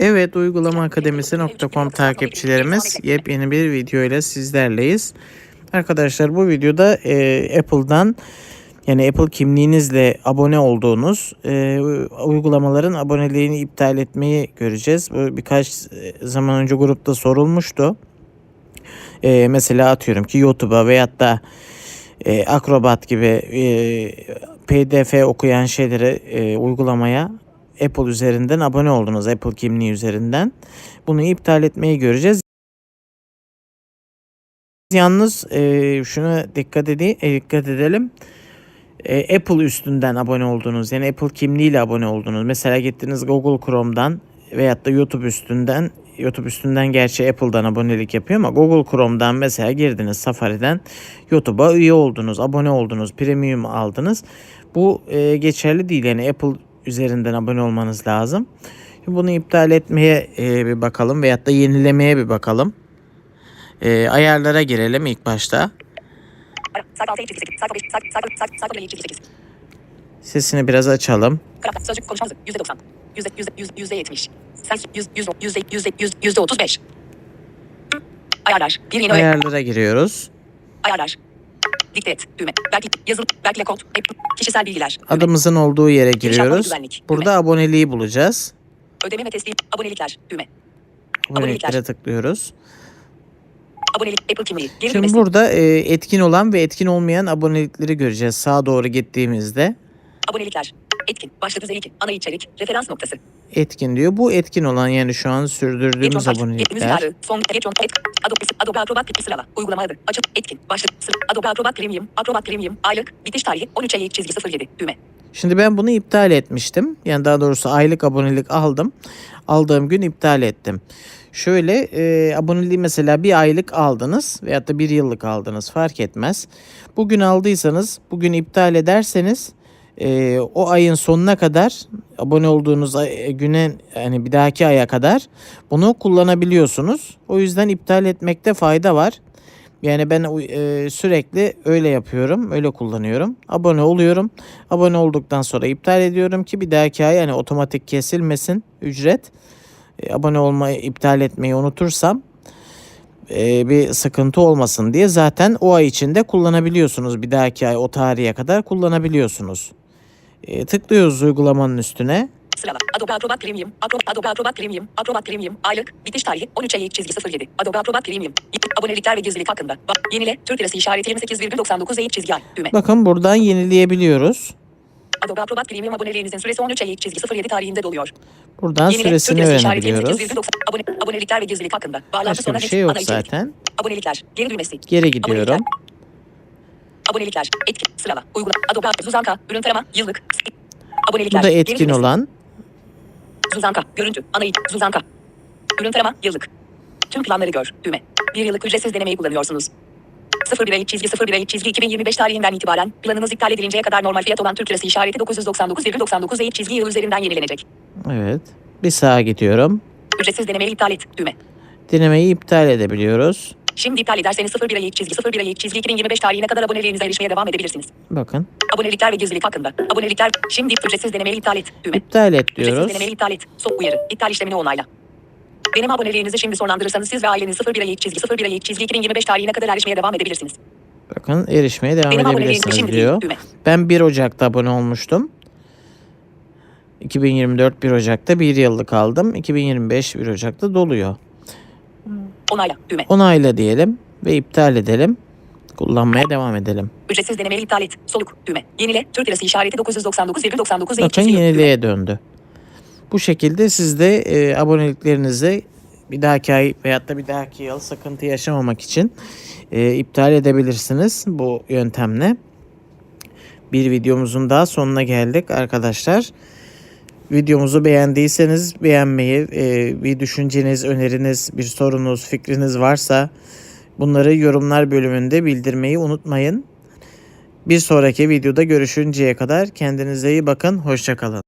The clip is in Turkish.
Evet uygulama akademisi.com takipçilerimiz yepyeni bir video ile sizlerleyiz. Arkadaşlar bu videoda e, Apple'dan yani Apple kimliğinizle abone olduğunuz e, uygulamaların aboneliğini iptal etmeyi göreceğiz. Bu birkaç zaman önce grupta sorulmuştu. E, mesela atıyorum ki YouTube'a veyahut da e, Acrobat gibi e, PDF okuyan şeylere e, uygulamaya Apple üzerinden abone oldunuz. Apple kimliği üzerinden. Bunu iptal etmeyi göreceğiz. Yalnız e, şuna dikkat, edi, e, dikkat edelim. E, Apple üstünden abone oldunuz. Yani Apple kimliğiyle abone oldunuz. Mesela gittiniz Google Chrome'dan veyahut da YouTube üstünden YouTube üstünden gerçi Apple'dan abonelik yapıyor ama Google Chrome'dan mesela girdiniz Safari'den YouTube'a üye oldunuz, abone oldunuz, premium aldınız. Bu e, geçerli değil yani Apple üzerinden abone olmanız lazım. Bunu iptal etmeye e, bir bakalım veyahut da yenilemeye bir bakalım. E, ayarlara girelim ilk başta. Sayfa 6 çizgi 8. Sayfa 5. Sayfa sayfa sayfa sayfa 1 çizgi 8. Sesini biraz açalım. Sözcük konuşma hızı yüzde 90. Yüzde yüzde yüzde yüzde 70. Sen yüz yüz yüzde yüzde yüz yüzde 35. Ayarlar. Bir yeni öğe. Ayarlara giriyoruz. Ayarlar. Dikte et. Düğme. Belki yazılı. Belki kod. Kişisel bilgiler. Adımızın olduğu yere giriyoruz. Burada aboneliği bulacağız. Ödeme ve teslim. Abonelikler. Düğme. Aboneliklere tıklıyoruz. Abonelik. Apple kimliği. Geri Şimdi düğmesi. burada e, etkin olan ve etkin olmayan abonelikleri göreceğiz sağa doğru gittiğimizde. Abonelikler. Etkin. Başlık düzey 2. Ana içerik. Referans noktası. Etkin diyor. Bu etkin olan yani şu an sürdürdüğümüz abonelikler. Adobe. Acrobat sırala. Uygulama adı. Açık. Etkin. Başlık. Adobe Acrobat Premium. Acrobat Premium. Aylık. Bitiş tarihi. 13 Eylül çizgi 07. Düğme. Şimdi ben bunu iptal etmiştim. Yani daha doğrusu aylık abonelik aldım. Aldığım gün iptal ettim. Şöyle e, aboneliği mesela bir aylık aldınız veyahut da bir yıllık aldınız fark etmez. Bugün aldıysanız bugün iptal ederseniz e, o ayın sonuna kadar abone olduğunuz ay- güne yani bir dahaki aya kadar bunu kullanabiliyorsunuz. O yüzden iptal etmekte fayda var. Yani ben e, sürekli öyle yapıyorum, öyle kullanıyorum. Abone oluyorum. Abone olduktan sonra iptal ediyorum ki bir dahaki ay yani otomatik kesilmesin ücret. E, abone olmayı iptal etmeyi unutursam e, bir sıkıntı olmasın diye zaten o ay içinde kullanabiliyorsunuz. Bir dahaki ay o tarihe kadar kullanabiliyorsunuz. E, tıklıyoruz uygulamanın üstüne. Sırala. Adobe Acrobat Premium. Acrobat, Adobe Acrobat Premium. Acrobat Premium. Aylık. Bitiş tarihi 13 Eylül çizgi 07. Adobe Acrobat Premium. Abonelikler ve gizlilik hakkında. Bak. Yenile. Türk lirası işareti 28,99 Eylül çizgi ay. Düğme. Bakın buradan yenileyebiliyoruz. Adobe Acrobat Premium aboneliğinizin süresi 13 Eylül çizgi 07 tarihinde doluyor. Buradan Yenile. süresini Türk lirası işareti öğrenebiliyoruz. 28,90. Abone, abonelikler ve gizlilik hakkında. Bağlantı Başka sona bir şey yok zaten. Abonelikler. Geri düğmesi. Geri gidiyorum. Abonelikler. Abonelikler. Etkin. Sırala. Uygula. Adobe. Zuzanka. Ürün tarama. Yıllık. Abonelikler. Bu da etkin düğmesi. olan. Zuzanka. Görüntü. Ana. Zuzanka. Ürün tarama. Yıllık. Tüm planları gör. Düğme. Bir yıllık ücretsiz denemeyi kullanıyorsunuz. 01 ayı çizgi 01 ayı çizgi 2025 tarihinden itibaren planınız iptal edilinceye kadar normal fiyat olan Türk lirası işareti 999,99 ayı çizgi yıl üzerinden yenilenecek. Evet. Bir sağa gidiyorum. Ücretsiz denemeyi iptal et. Düğme. Denemeyi iptal edebiliyoruz. Şimdi iptal ederseniz 01 ayı çizgi 01 ayı çizgi 2025 tarihine kadar aboneliğinize erişmeye devam edebilirsiniz. Bakın. Abonelikler ve gizlilik hakkında. Abonelikler şimdi ücretsiz denemeyi iptal et. Düğme. İptal et Ücretsiz diyoruz. denemeyi iptal et. Sok uyarı. İptal işlemini onayla. Benim aboneliğinizi şimdi sonlandırırsanız siz ve aileniz 01 ayı çizgi 01 ayı çizgi 2025 tarihine kadar erişmeye devam edebilirsiniz. Bakın erişmeye devam Benim edebilirsiniz şimdi diyor. düğme. Ben 1 Ocak'ta abone olmuştum. 2024 1 Ocak'ta 1 yıllık aldım. 2025 1 Ocak'ta doluyor. Onayla. Düğme. Onayla diyelim ve iptal edelim. Kullanmaya devam edelim. Ücretsiz denemeyi iptal et. Soluk. Düğme. Yenile. Türk lirası işareti 999,99 Bakın yeniliğe döndü. Bu şekilde siz de e, aboneliklerinizi bir dahaki ay veyahut da bir dahaki yıl sıkıntı yaşamamak için e, iptal edebilirsiniz bu yöntemle. Bir videomuzun daha sonuna geldik arkadaşlar. Videomuzu beğendiyseniz beğenmeyi, e, bir düşünceniz, öneriniz, bir sorunuz, fikriniz varsa bunları yorumlar bölümünde bildirmeyi unutmayın. Bir sonraki videoda görüşünceye kadar kendinize iyi bakın. Hoşçakalın.